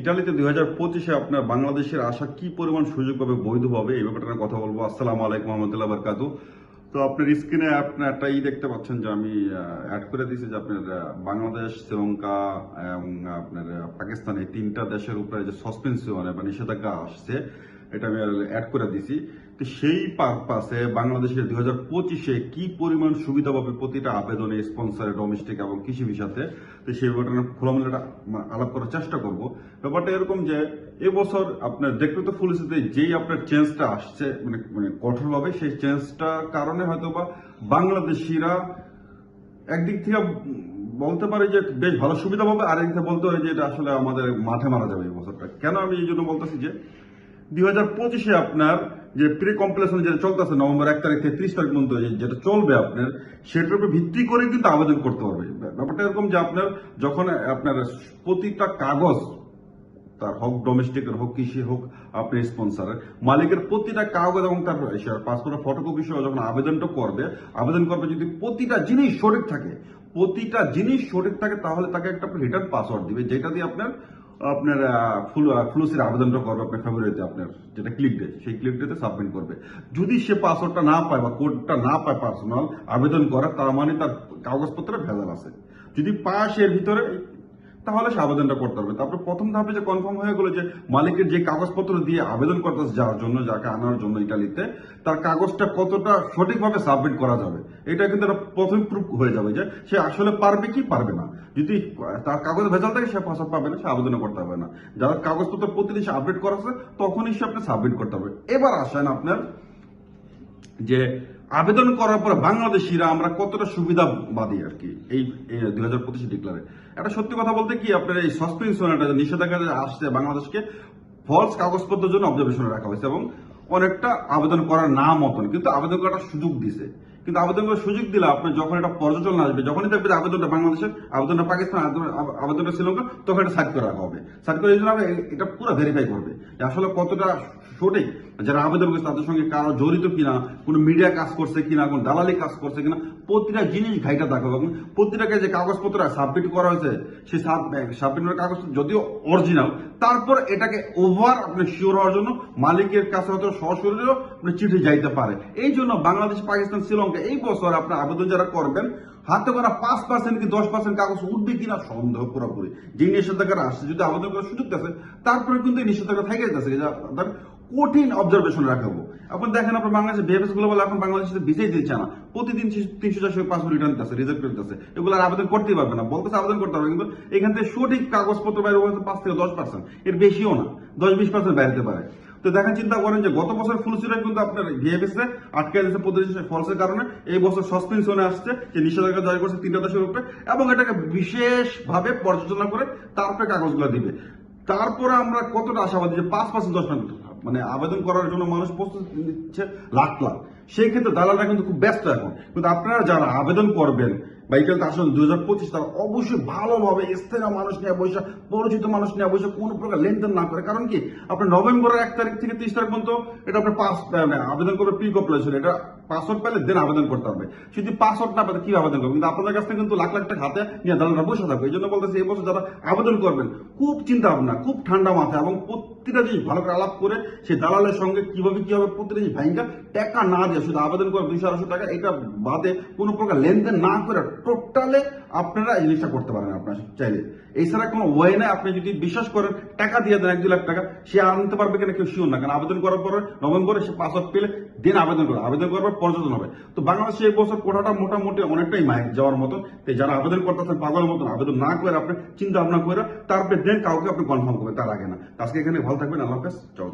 ইটালিতে দুই হাজার পঁচিশে আপনার বাংলাদেশের আসা কি পরিমাণ সুযোগ পাবে বৈধভাবে এই ব্যাপারটা কথা বলব। আসসালাম আলাইকুম রহমতুল্লাহ বরকাতু। তো আপনার স্ক্রিনে আপনার একটা ই দেখতে পাচ্ছেন যে আমি অ্যাড করে দিয়েছি যে আপনার বাংলাদেশ, শ্রীলঙ্কা এবং আপনার পাকিস্তান এই তিনটা দেশের উপরে যে সসপেন্স মানে নিষেধাজ্ঞা আসছে এটা আমি অ্যাড করে দিছি। তো সেই পারপাসে বাংলাদেশের দুই হাজার পঁচিশে কি পরিমাণ সুবিধা পাবে প্রতিটা আবেদনে স্পন্সরে ডোমেস্টিক এবং কৃষি ভিসাতে তো সেই ব্যাপারটা নিয়ে খোলামেলা আলাপ করার চেষ্টা করব। ব্যাপারটা এরকম যে, এবছর আপনার দেখতে তো ফুলসিতে যেই আপনার চেঞ্জটা আসছে মানে মানে কঠোরভাবে সেই চেঞ্জটার কারণে হয়তো বা বাংলাদেশিরা একদিক থেকে বলতে পারে যে বেশ ভালো সুবিধা পাবে আর একদিক বলতে হয় যে এটা আসলে আমাদের মাঠে মারা যাবে এই বছরটা। কেন আমি এই জন্য বলতেছি যে দুই হাজার পঁচিশে আপনার যে প্রি কম্পিলেশন যেটা চলতেছে, নভেম্বর এক তারিখ থেকে ত্রিশ তারিখ পর্যন্ত যেটা চলবে আপনার, সেটার উপর ভিত্তি করে কিন্তু আবেদন করতে পারবে ব্যাপারটা এরকম যে আপনার যখন আপনার প্রতিটা কাগজ, তার হোক ডোমেস্টিকের হোক, কৃষি হোক, আপনি স্পন্সারের মালিকের প্রতিটা কাগজ এবং তার পাসপোর্টের ফটোকপি সহ যখন আবেদনটা করবে, আবেদন করবে যদি প্রতিটা জিনিস সঠিক থাকে, প্রতিটা জিনিস সঠিক থাকে, তাহলে তাকে একটা রিটার্ন পাসওয়ার্ড দিবে, যেটা দিয়ে আপনার আপনার ফুল ফ্লুসের আবেদনটা করবে, আপনার ফেব্রুয়ারিতে আপনার যেটা ক্লিক ডে সেই ক্লিক ডেতে সাবমিট করবে। যদি সে পাসওয়ার্ডটা না পায় বা কোডটা না পায় পার্সোনাল আবেদন করে, তার মানে তার কাগজপত্রে ভেজাল আছে। যদি পাস এর ভিতরে তাহলে সে আবেদনটা করতে পারবে তারপরে প্রথম ধাপে যে কনফার্ম হয়ে গেলো যে মালিকের যে কাগজপত্র দিয়ে আবেদন করতেছে যাওয়ার জন্য যাকে আনার জন্য ইটালিতে, তার কাগজটা কতটা সঠিকভাবে সাবমিট করা যাবে, এটা কিন্তু একটা প্রথম প্রুফ হয়ে যাবে যে সে আসলে পারবে কি পারবে না। যদি তার কাগজ ভেজাল থাকে, সে পাসওয়ার্ড পাবে না, সে আবেদন করতে হবে না। যারা কাগজপত্র প্রতিদিন সে আপডেট করা আছে তখনই সে আপনি সাবমিট করতে হবে। এবার আসেন আপনার যে আবেদন করার পর বাংলাদেশিরা আমরা কতটা সুবিধাবাদী আর কি? এই দুই হাজার পঁচিশে ডিক্লারে একটা সত্যি কথা বলতে কি, আপনার এই সাসপেনশন একটা নিষেধাজ্ঞা আসছে বাংলাদেশকে ফলস কাগজপত্রের জন্য অবজারভেশনে রাখা হয়েছে এবং অনেকটা আবেদন করার না মতন, কিন্তু আবেদন করার সুযোগ দিছে। কিন্তু আবেদন করার সুযোগ দিলে আপনি যখন এটা পর্যটন আসবে, যখনই দেখবে আবেদনটা বাংলাদেশের, আবেদনটা পাকিস্তান, আবেদন- আবেদনটা শ্রীলঙ্কা, তখন এটা সাইড করে রাখা হবে। সাইড করে এই জন্য এটা পুরো ভেরিফাই করবে আসলে কতটা সঠিক যারা আবেদন করছে তাদের সঙ্গে কারও জড়িত কিনা, কোনো মিডিয়া কাজ করছে কিনা, কোন দালালি কাজ করছে কিনা, প্রতিটা জিনিস ঘাইটা দেখো এবং প্রতিটাকে যে কাগজপত্র সাবমিট করা হয়েছে, সেই সাবমিটের কাগজ যদিও অরিজিনাল তারপর এটাকে ওভার আপনি শিওর হওয়ার জন্য মালিকের কাছে হয়তো সরাসরিও আপনি চিঠি যাইতে পারে। এই জন্য বাংলাদেশ, পাকিস্তান, শ্রীলঙ্কা এই বছর আপনার আবেদন যারা করবেন, হাতে করা পাঁচ পার্সেন্ট কি দশ পার্সেন্ট কাগজ উঠবে কিনা সন্দেহ পুরোপুরি। যে নিষেধাজ্ঞা আসছে, যদি আবেদন করার সুযোগ আছে, তারপরে কিন্তু এই নিষেধাজ্ঞা থেকে যাচ্ছে। কঠিন অবজারভেশন রাখাবো। এখন দেখেন আপনার বাংলাদেশে বিএফএস গ্লোবাল এখন বাংলাদেশে ভিসাই দিচ্ছে না। প্রতিদিন তিনশো চারশো পাসপোর্ট রিটার্ন দিতেছে রিজেক্ট করতেছে এগুলো আর আবেদন করতেই পারবে না। বলতেছে আবেদন করতে পারবে কিন্তু এখান থেকে সঠিক কাগজপত্র বাইরে হচ্ছে পাঁচ থেকে দশ পার্সেন্ট এর বেশিও না, দশ বিশ পার্সেন্ট বাইরে পারে। তো দেখেন চিন্তা করেন যে গত বছর ফুল ফুলসিরা কিন্তু আপনার ভিএফএস এ আটকে দিচ্ছে প্রতিদিন ফলসের কারণে। এই বছর সসপেনশনে আসছে, যে নিষেধাজ্ঞা জারি করছে তিনটা দশের উপরে, এবং এটাকে বিশেষভাবে পর্যালোচনা করে তারপরে কাগজগুলো দিবে। তারপরে আমরা কতটা আশাবাদী যে পাঁচ পার্সেন্ট দশ পার্সেন্ট মানে আবেদন করার জন্য মানুষ প্রস্তুতি নিচ্ছে লাখ লাখ। সেই ক্ষেত্রে দালালরা কিন্তু খুব ব্যস্ত এখন। কিন্তু আপনারা যারা আবেদন করবেন, বা এখানে আসলে দুই হাজার পঁচিশ, তারা অবশ্যই ভালোভাবে স্থানীয় মানুষ নিয়ে বসে, পরিচিত মানুষ নিয়ে বসে কোনো প্রকার লেনদেন না করে। কারণ কি? আপনার নভেম্বরের এক তারিখ থেকে তিরিশ তারিখ পর্যন্ত এটা আপনার পাস মানে আবেদন করবে প্রি কপলেশন এটা পাসওয়ার্ড পেলে দেন আবেদন করতে হবে। যদি পাসওয়ার্ড না পেলে কি আবেদন করবে? কিন্তু আপনাদের কাছ থেকে কিন্তু লাখ লাখ টাকা হাতে নিয়ে দালালরা বসে থাকবে। এই জন্য বলতেছি, এই বছর যারা আবেদন করবেন, খুব চিন্তা ভাবনা, খুব ঠান্ডা মাথা এবং প্রতিটা জিনিস ভালো করে আলাপ করে সেই দালালের সঙ্গে কীভাবে কি হবে প্রতিটা জিনিস ভাইঙ্গা টাকা না দিয়ে, শুধু আবেদন করে দুইশো আড়াইশো টাকা, এটা বাদে কোনো প্রকার লেনদেন না করে টোটালে আপনারা এই জিনিসটা করতে পারেন আপনার চাইলে। এছাড়া কোনো ওয়ে নাই, আপনি যদি বিশ্বাস করেন টাকা দিয়ে দেন এক দু লাখ টাকা, সে আনতে পারবে কিনা কেউ শিওর না, কারণ আবেদন করার পরে নভেম্বরে সে পাসওয়ার্ড পেলে দিন আবেদন করে আবেদন করার পর পর্যটন হবে। তো বাংলাদেশে এই বছর কোঠাটা মোটামুটি অনেকটাই মাইক যাওয়ার মতন। তো যারা আবেদন করতেছেন, পাগলের মতন আবেদন না করে আপনি, চিন্তা ভাবনা করে তারপরে দেন, কাউকে আপনি কনফার্ম করবেন, তার আগে না। আজকে এখানে ভালো থাকবেন আল্লাহ হাফেজ। চাও